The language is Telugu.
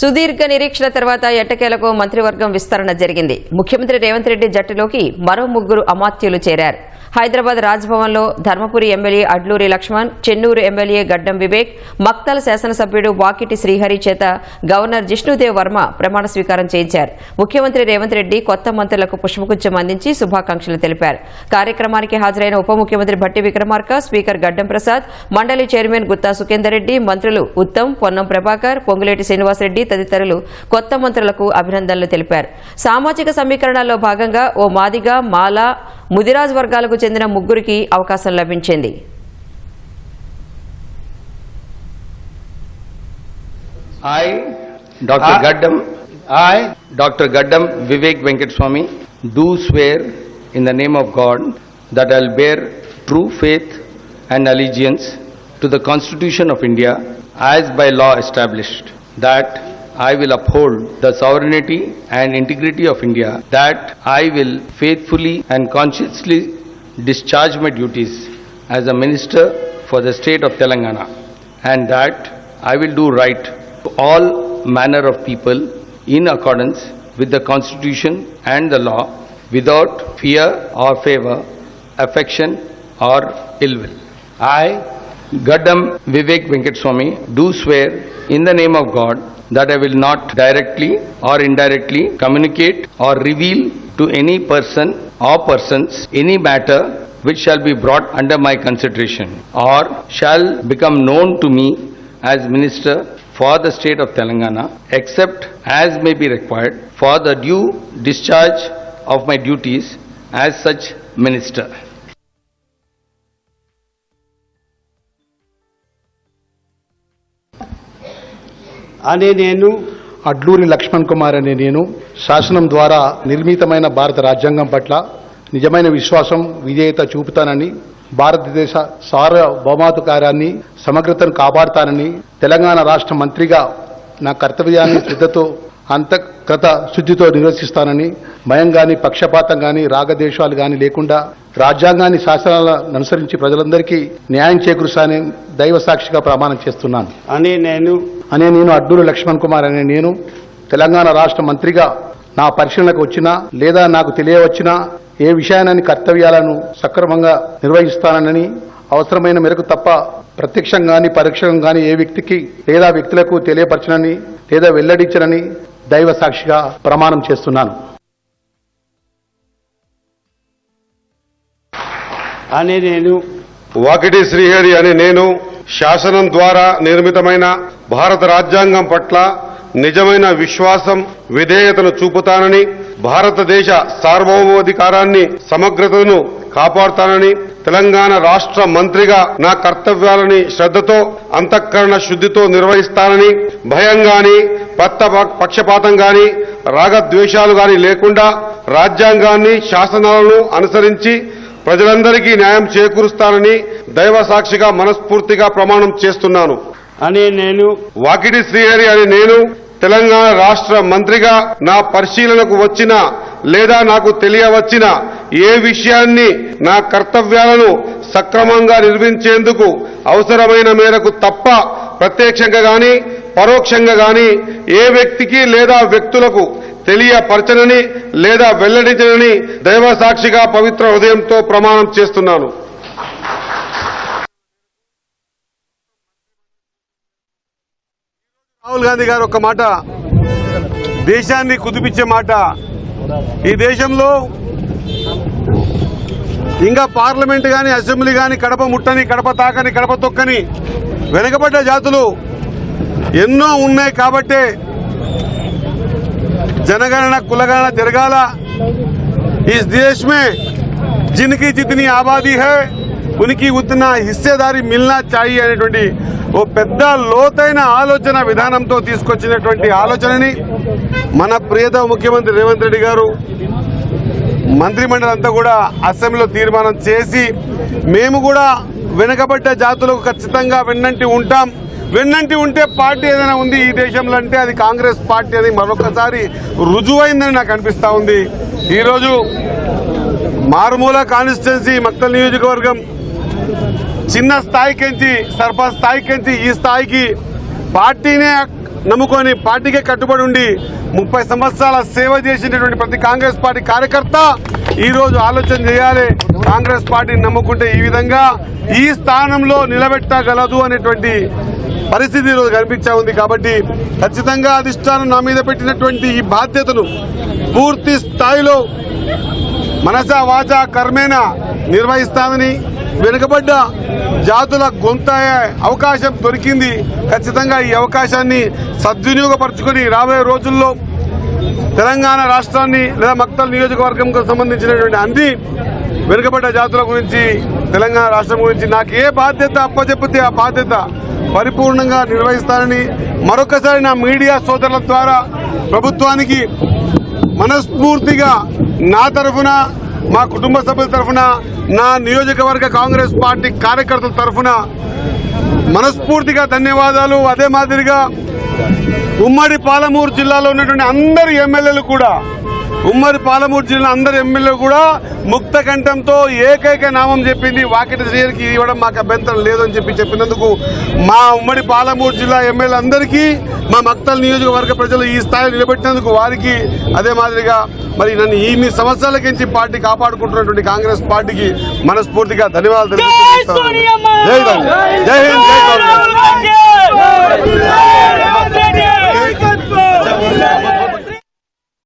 సుదీర్ఘ నిరీక్షణ తర్వాత ఎట్టకేలకు మంత్రివర్గం విస్తరణ జరిగింది. ముఖ్యమంత్రి రేవంత్ రెడ్డి జట్టులోకి మరో ముగ్గురు అమాత్యులు చేరారు. హైదరాబాద్ రాజ్భవన్లో ధర్మపురి ఎమ్మెల్యే అడ్లూరి లక్ష్మణ్ చెన్నూరు ఎమ్మెల్యే గడ్డం వివేక్ మక్తల్ శాసనసభ్యుడు వాకిటి శ్రీహరి చేత గవర్నర్ జిష్ణుదేవ్ వర్మ ప్రమాణ స్వీకారం చేయించారు. ముఖ్యమంత్రి రేవంత్ రెడ్డి కొత్త మంత్రులకు పుష్పగుచ్చం అందించి శుభాకాంక్షలు తెలిపారు. కార్యక్రమానికి హాజరైన ఉప ముఖ్యమంత్రి భట్టి విక్రమార్క స్పీకర్ గడ్డం ప్రసాద్ మండలి చైర్మన్ గుత్తా సుఖేందర్ రెడ్డి మంత్రులు ఉత్తమ్ పొన్నం ప్రభాకర్ పొంగులేటి శ్రీనివాసరెడ్డి తదితరులు కొత్త మంత్రులకు అభినందనలు తెలిపారు సామాజిక సమీకరణలో భాగంగా ఓ మాదిగ మాల ముదిరాజ్ వర్గాలకు చెందిన ముగ్గురికి అవకాశం లభించింది I, Dr. I- Gaddam, I, Dr. Gaddam Vivek Venkateswamy, do swear in the name of God that I'll bear true faith and allegiance to the Constitution of India as by law established, that I will uphold the sovereignty and integrity of India, that I will faithfully and conscientiously discharge my duties as a minister for the state of Telangana, and that I will do right to all manner of people in accordance with the Constitution and the law without fear or favor, affection or ill will. I, Gaddam Vivek Venkateswamy, do swear in the name of God that I will not directly or indirectly communicate or reveal to any person or persons any matter which shall be brought under my consideration or shall become known to me as minister for the state of Telangana except as may be required for the due discharge of my duties as such minister. అనే నేను అడ్లూరి లక్ష్మణ్ కుమార్ అనే నేను శాసనం ద్వారా నిర్మితమైన భారత రాజ్యాంగం పట్ల నిజమైన విశ్వాసం విధేయత చూపుతానని భారతదేశ సార్వభౌమాధికారాన్ని సమగ్రతను కాపాడుతానని తెలంగాణ రాష్ట్ర మంత్రిగా నా కర్తవ్యాన్ని శ్రద్ధతో అంతఃగత శుద్ధితో నిర్వహిస్తానని భయం గాని పక్షపాతం గాని రాగదేశాలు గాని లేకుండా రాజ్యాంగాన్ని శాసనాలను అనుసరించి ప్రజలందరికీ న్యాయం చేకూరుస్తానని దైవ సాక్షిగా ప్రమాణం చేస్తున్నాను. అనే నేను అనే నేను అడ్డూరు లక్ష్మణ్ కుమార్ అనే నేను తెలంగాణ రాష్ట్ర మంత్రిగా నా పరిశీలనకు వచ్చినా లేదా నాకు తెలియవచ్చినా ఏ విషయాన్ని కర్తవ్యాలను సక్రమంగా నిర్వహిస్తానని అవసరమైన మేరకు తప్ప ప్రత్యక్షంగాని పరోక్షంగా గాని ఏ వ్యక్తికి లేదా వ్యక్తులకు తెలియపరచనని లేదా వెల్లడించనని దైవ సాక్షిగా ప్రమాణం చేస్తున్నాను. అనే నేను వాకిటి శ్రీహరి అనే నేను శాసనం ద్వారా నిర్మితమైన భారత రాజ్యాంగం పట్ల నిజమైన విశ్వాసం విధేయతను చూపుతానని భారతదేశ సార్వభౌమాధికారాన్ని సమగ్రతను కాపాడుతానని తెలంగాణ రాష్ట్ర మంత్రిగా నా కర్తవ్యాలని శ్రద్ధతో అంతఃకరణ శుద్ధితో నిర్వహిస్తానని భయం గాని పత్త పక్షపాతం గాని రాగద్వేషాలు గాని లేకుండా రాజ్యాంగాన్ని శాసనాలను అనుసరించి ప్రజలందరికీ న్యాయం చేకూరుస్తానని దైవ సాక్షిగా మనస్ఫూర్తిగా ప్రమాణం చేస్తున్నాను. అనే నేను వాకిటి శ్రీహరి అని నేను తెలంగాణ రాష్ట్ర మంత్రిగా నా పరిశీలనకు వచ్చిన లేదా నాకు తెలియవచ్చిన ఏ విషయాన్ని నా కర్తవ్యాలను సక్రమంగా నిర్వహించేందుకు అవసరమైన మేరకు తప్ప ప్రత్యక్షంగా గాని పరోక్షంగా గాని ఏ వ్యక్తికి లేదా వ్యక్తులకు తెలియపరచనని లేదా వెల్లడించనని దైవ సాక్షిగా పవిత్ర హృదయంతో ప్రమాణం చేస్తున్నాను. రాహుల్ గాంధీ గారు ఒక మాట దేశాన్ని కుదిపించే మాట. ఈ దేశంలో ఇంకా పార్లమెంట్ కానీ అసెంబ్లీ కానీ కడప ముట్టని కడప తాకని కడప తొక్కని వెనుకబడ్డ జాతులు ఎన్నో ఉన్నాయి కాబట్టే జనగణన కులగణన జరగాల. ఈ దేశమే జిన్కి జితని ఆబాదీ హే ఉనికి ఉత్తిన హిస్సేదారి మిల్నా చాయి అనేటువంటి ఓ పెద్ద లోతైన ఆలోచన విధానంతో తీసుకొచ్చినటువంటి ఆలోచనని మన ప్రియత ముఖ్యమంత్రి రేవంత్ రెడ్డి గారు మంత్రిమండలి అంతా కూడా అసెంబ్లీలో తీర్మానం చేసి మేము కూడా వెనుకబడ్డ జాతులకు ఖచ్చితంగా వెన్నంటి ఉంటాం. వెన్నంటి ఉంటే పార్టీ ఏదైనా ఉంది ఈ దేశంలో అంటే అది కాంగ్రెస్ పార్టీ అని మరొకసారి రుజువైందని నాకు అనిపిస్తూ ఉంది. ఈరోజు మారుమూల కాన్స్టిట్యున్సీ మక్తల్ నియోజకవర్గం చిన్న స్థాయికించి సర్పంచ్ స్థాయికించి ఈ స్థాయికి పార్టీనే నమ్ముకొని పార్టీకే కట్టుబడి ఉండి ముప్పై సంవత్సరాల సేవ చేసినటువంటి ప్రతి కాంగ్రెస్ పార్టీ కార్యకర్త ఈ రోజు ఆలోచన చేయాలి. కాంగ్రెస్ పార్టీని నమ్ముకుంటే ఈ విధంగా ఈ స్థానంలో నిలబెట్టగలదు అనేటువంటి పరిస్థితి ఈరోజు కనిపించా ఉంది. కాబట్టి ఖచ్చితంగా అధిష్టానం నా మీద పెట్టినటువంటి ఈ బాధ్యతను పూర్తి స్థాయిలో మనస వాచ కర్మేణ నిర్వహిస్తానని వెనుకబడ్డ జాతుల గొంతయ్యే అవకాశం దొరికింది. ఖచ్చితంగా ఈ అవకాశాన్ని సద్వినియోగపరచుకొని రాబోయే రోజుల్లో తెలంగాణ రాష్ట్రాన్ని లేదా మక్తల్ నియోజకవర్గంకు సంబంధించినటువంటి అన్ని వెనుకబడ్డ జాతుల గురించి తెలంగాణ రాష్ట్రం గురించి నాకు ఏ బాధ్యత అప్పచెప్పితే ఆ బాధ్యత పరిపూర్ణంగా నిర్వహిస్తానని మరొకసారి నా మీడియా సోదరుల ద్వారా ప్రభుత్వానికి మనస్ఫూర్తిగా నా తరఫున మా కుటుంబ సభ్యుల తరఫున నా నియోజకవర్గ కాంగ్రెస్ పార్టీ కార్యకర్తల తరఫున మనస్ఫూర్తిగా ధన్యవాదాలు. అదే మాదిరిగా ఉమ్మడి పాలమూరు జిల్లాలో ఉన్నటువంటి అందరు ఎమ్మెల్యేలు కూడా ఉమ్మడి పాలమూరు జిల్లా అందరు ఎమ్మెల్యేలు కూడా ముక్త కంఠంతో ఏకైక నామం చెప్పింది వాకిటి శ్రేయర్కి ఇవ్వడం మాకు అభ్యంతరం లేదని చెప్పి చెప్పినందుకు మా ఉమ్మడి పాలమూరు జిల్లా ఎమ్మెల్యే అందరికీ మా మక్తల్ నియోజకవర్గ ప్రజలు ఈ స్థాయిలో నిలబెట్టినందుకు వారికి అదే మాదిరిగా మరి నన్ను ఇన్ని సంవత్సరాల నుంచి పార్టీ కాపాడుకుంటున్నటువంటి కాంగ్రెస్ పార్టీకి మనస్ఫూర్తిగా ధన్యవాదాలు తెలియజేస్తున్నాను.